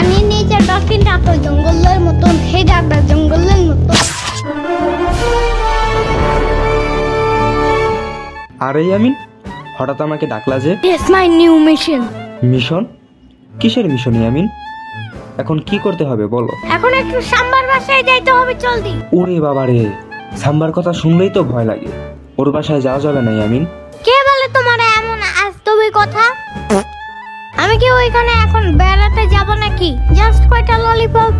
পানির নিচে ডলফিনটা তো জঙ্গলের মতন জঙ্গলের মতো আরে ইয়ামিন হঠাৎ আমাকে ডাকলা যে? It's my new mission mission? কিসের মিশন ইয়ামিন? এখন কি করতে হবে বলো। এখন একটু সাম্বার বাসায় যাইতে হবে জলদি। ওরে বাবা রে সাম্বার কথা শুনলেই তো ভয় লাগে। ওর বাসায় যাওয়া যাবে না ইয়ামিন। কে বলে তোমার এমন আস্তবি কথা? ওইখানে এখন বেড়াতে যাব নাকি? জাস্ট কয়টা ললিপপ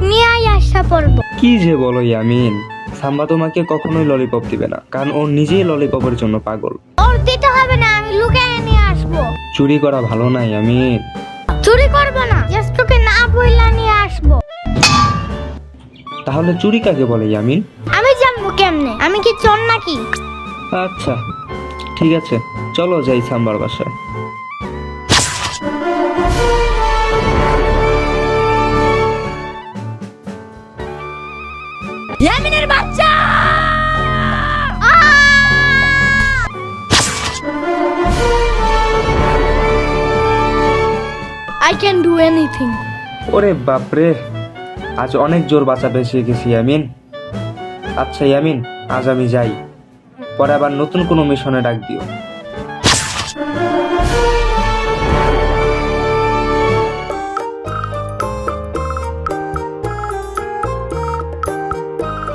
আসা পড়ব কি যে বলো ইয়ামিন। সাম্বা তোমাকে কখনোই ললিপপ দিবে না কারণ ও নিজেই ললিপপের জন্য পাগল। ওর দিতে হবে না আমি লুকিয়ে নিয়ে আসব। চুরি করা ভালো না ইয়ামিন। চুরি করব না জাস্ট ওকে না বইলা নিয়ে আসব। তাহলে চুরি কাকে বলে ইয়ামিন? আমি জানব কেমনে? আমি কি চোর নাকি? আচ্ছা ঠিক আছে। চলো যাই সাম্বার বাসায়। ইয়ামিনের বাচ্চা I can do anything. ওরে বাপরে, আজ অনেক জোর বাঁচা বেঁচে গেছি, ইয়ামিন। আচ্ছা ইয়ামিন, আজ আমি যাই। পরে আবার নতুন কোনো মিশনে ডাক দিও। Bye.